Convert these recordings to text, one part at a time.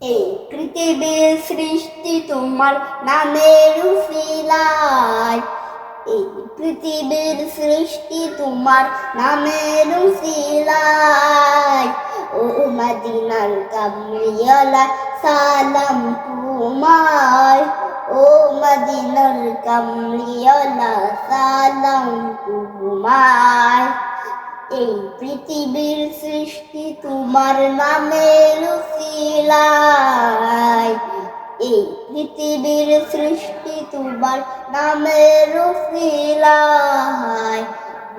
এই পৃথিবীর সৃষ্টি তোমার নামের উসিলায় এই পৃথিবীর সৃষ্টি তোমার নামের উসিলায় ও মদিনার কামরিয়ালা সালাম তোমায় ও মদিনার কামরিয়ালা সালাম তোমায় এই পৃথিবীর সৃষ্টি তোমার নামের উসিলায় এই পৃথিবীর সৃষ্টি তোমার নামের উসিলায়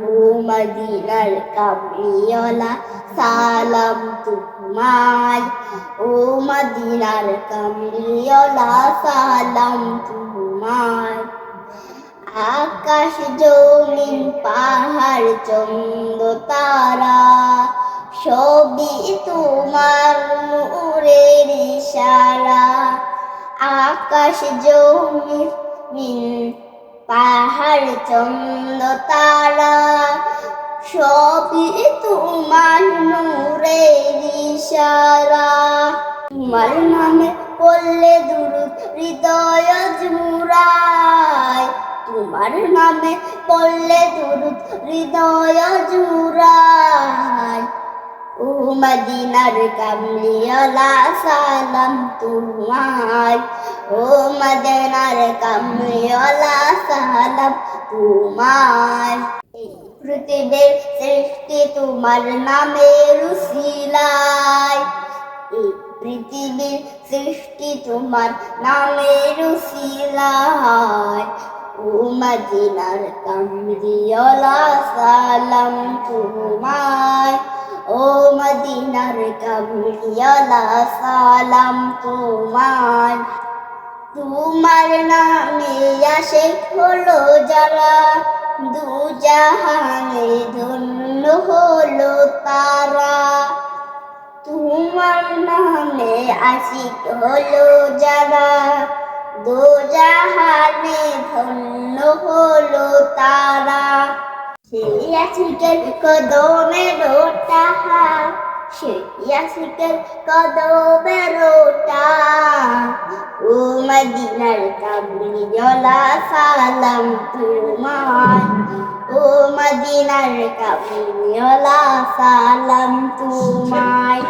ও মদিনার কামরিওলা সালাম তোমায়। ও মদিনার কামরিওলা সালাম তোমায়। আকাশ জমিন, পাহাড়, চন্দ্র, তারা, সবই তোমার নূরের ইশারা। আকাশ জমিন, পাহাড়, চন্দ্র, তারা, সবই তোমার নূরের ইশারা। তোমার নামে পড়লে দুরুদ, হৃদয় জুড়ায় তোমার নামে পড়লে দুরুদ হৃদয় জুড়ায়। ও মদিনার কামলিওয়ালা সালাম তোমায়। ও মদিনার কামলিওয়ালা সালাম তোমায়। পৃথিবীর সৃষ্টি তোমার নামে রুসিলায় এই পৃথিবীর সৃষ্টি তোমার নামে রুসিলায় ও মদিনার কামরিওয়ালা, সালাম তোমায়। ও মদিনার কামরিওয়ালা, সালাম তোমায়। তোমার নামে আসে হলো যারা, দু জাহানে ধন্য হলো তারা। তোমার নামে আশিক হলো যারা দু জাহানে ধন্য হলো তারা। সেই আশিকের কদমে রোটাহা সেই আশিকের কদমে রোটা ও মদিনার কাবরিওয়ালা সালাম তোমার ও মদিনার কাবরিওয়ালা সালাম তোমায়।